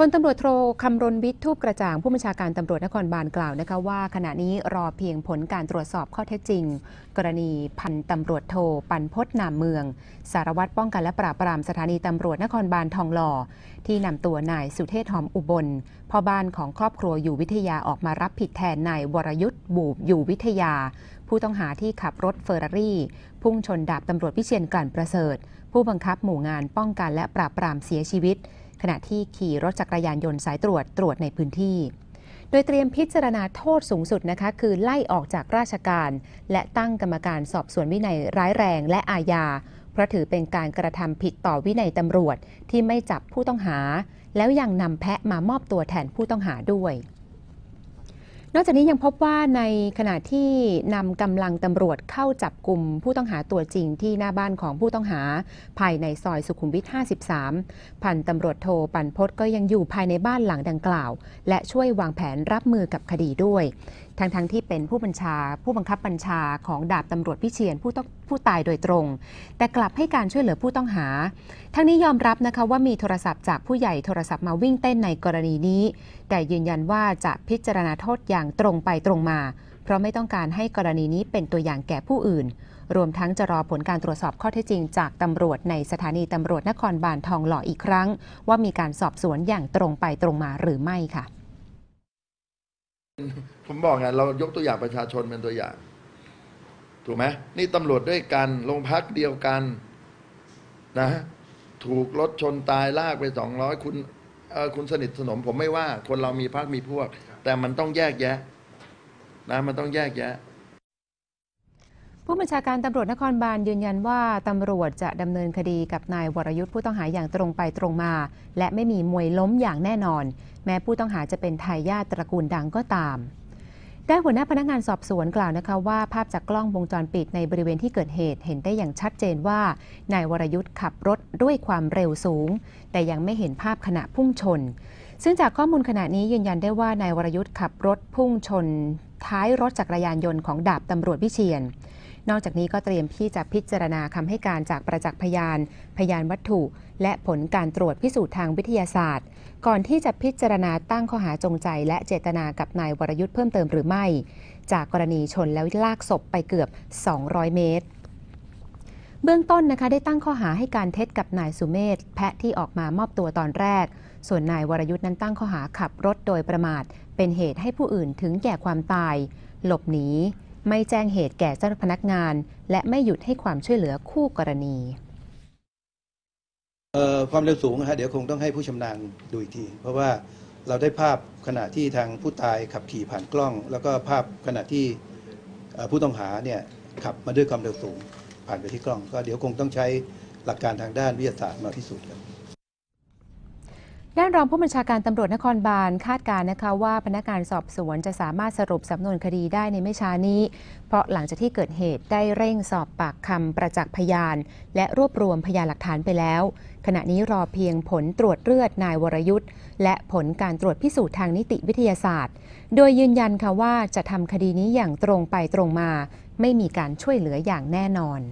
พลตำรวจโทคำรณวิทย์ทูปกระจ่างผู้บัญชาการตำรวจนครบาลกล่าวนะคะว่าขณะนี้รอเพียงผลการตรวจสอบข้อเท็จจริง กรณีพันตำรวจโทปันพศนามเมือง สารวัตรป้องกันและปราบปรามสถานีตำรวจนครบาลทองหล่อ ที่นำตัวนายสุเทพหอมอุบลพ่อบ้านของครอบครัวอยู่วิทยาออกมารับผิดแทนนายวรยุทธ์บูบอยู่วิทยา ผู้ต้องหาที่ขับรถเฟอร์รารี่ พุ่งชนดาบตำรวจพิเชียนกลั่นประเสริฐ ผู้บังคับหมู่งานป้องกันและปราบปรามเสียชีวิต ขณะที่ขี่รถจักรยานยนต์สายตรวจตรวจในพื้นที่ โดยเตรียมพิจารณาโทษสูงสุดนะคะ คือไล่ออกจากราชการ และตั้งกรรมการสอบสวนวินัยร้ายแรงและอาญาเพราะถือเป็นการกระทำผิดต่อวินัยตำรวจที่ไม่จับผู้ต้องหา แล้วยังนำแพะมามอบตัวแทนผู้ต้องหาด้วย นอกจากนี้ยังพบว่าในขณะที่นำกำลังตำรวจเข้าจับกลุ่มผู้ต้องหาตัวจริงที่หน้าบ้านของผู้ต้องหาภายในซอยสุขุมวิท 53 พันตำรวจโทปันพศก็ยังอยู่ภายในบ้านหลังดังกล่าว และช่วยวางแผนรับมือกับคดีด้วย ทั้งๆทที่เป็นผู้บัญชา ผู้บังคับบัญชาของดาบตำรวจพิเชียนผู้ต้องผู้ตายโดยตรง แต่กลับให้การช่วยเหลือผู้ต้องหา ทั้งนี้ยอมรับนะคะว่ามีโทรศัพท์จากผู้ใหญ่โทรศัพท์มาวิ่งเต้นในกรณีนี้ แต่ยืนยันว่าจะพิจารณาโทษอย่างตรงไปตรงมา เพราะไม่ต้องการให้กรณีนี้เป็นตัวอย่างแก่ผู้อื่น รวมทั้งจะรอผลการตรวจสอบข้อเท็จจริง จากตำรวจในสถานีตำรวจนครบาลทองหล่ออีกครั้ง ว่ามีการสอบสวนอย่างตรงไปตรงมาหรือไม่ค่ะ ผมบอกไงเรายกตัวอย่างประชาชนเป็นตัวอย่าง ถูกไหมนี่ตำรวจด้วยกันโรงพักเดียวกันนะ ถูกรถชนตายลากไปสองร้อยคุณเออคุณสนิทสนม ผมไม่ว่าคนเรามีพักมีพวก แต่มันต้องแยกแยะ นะ มันต้องแยกแยะ ผู้บัญชาการตำรวจนครบาลยืนยันว่าตำรวจจะดำเนินคดีกับนายวรยุทธ์ผู้ต้องหาอย่างตรงไปตรงมา และไม่มีมวยล้มอย่างแน่นอน แม้ผู้ต้องหาจะเป็นทายาทตระกูลดังก็ตามได้หัวหน้าพนักงานสอบสวนกล่าวนะคะว่าภาพจากกล้องวงจรปิดในบริเวณที่เกิดเหตุเห็นได้อย่างชัดเจนว่า นายวรยุทธ์ขับรถด้วยความเร็วสูง แต่ยังไม่เห็นภาพขณะพุ่งชน ซึ่งจากข้อมูลขณะนี้ยืนยันได้ว่านายวรยุทธ์ขับรถพุ่งชน ท้ายรถจักรยานยนต์ของดาบตำรวจวิเชียน นอกจากนี้ก็เตรียมที่จะพิจารณาคำให้การจากประจักษ์พยาน พยานวัตถุ และผลการตรวจพิสูจน์ทางวิทยาศาสตร์ ก่อนที่จะพิจารณาตั้งข้อหาจงใจ และเจตนากับนายวรยุทธ์เพิ่มเติมหรือไม่ จากกรณีชนแล้วลากศพไปเกือบ 200 เมตรเบื้องต้นนะคะได้ตั้งข้อหาให้การเท็จกับนายสุเมธแพะที่ออกมามอบตัวตอนแรก ส่วนนายวรยุทธ์นั้นตั้งข้อหาขับรถโดยประมาท เป็นเหตุให้ผู้อื่นถึงแก่ความตาย หลบหนี ไม่แจ้งเหตุแก่เจ้าพนักงาน และไม่หยุดให้ความช่วยเหลือคู่กรณีความเร็วสูงนะฮะเดี๋ยวคงต้องให้ผู้ชำนาญดูอีกที เพราะว่าเราได้ภาพขณะที่ทางผู้ตายขับขี่ผ่านกล้อง แล้วก็ภาพขณะที่ผู้ต้องหาเนี่ยขับมาด้วยความเร็วสูง ผ่านไปที่กล้อง ก็เดี๋ยวคงต้องใช้หลักการทางด้านวิทยาศาสตร์มาพิสูจน์กัน ด้านรองผู้บัญชาการตำรวจนครบาลคาดการณ์นะคะว่าพนักงานสอบสวนจะสามารถสรุปสำนวนคดีได้ในไม่ช้านี้ เพราะหลังจากที่เกิดเหตุได้เร่งสอบปากคำประจักษ์พยาน และรวบรวมพยานหลักฐานไปแล้ว ขณะนี้รอเพียงผลตรวจเลือดนายวรยุทธ์และผลการตรวจพิสูจน์ทางนิติวิทยาศาสตร์ โดยยืนยันค่ะว่าจะทำคดีนี้อย่างตรงไปตรงมา ไม่มีการช่วยเหลืออย่างแน่นอน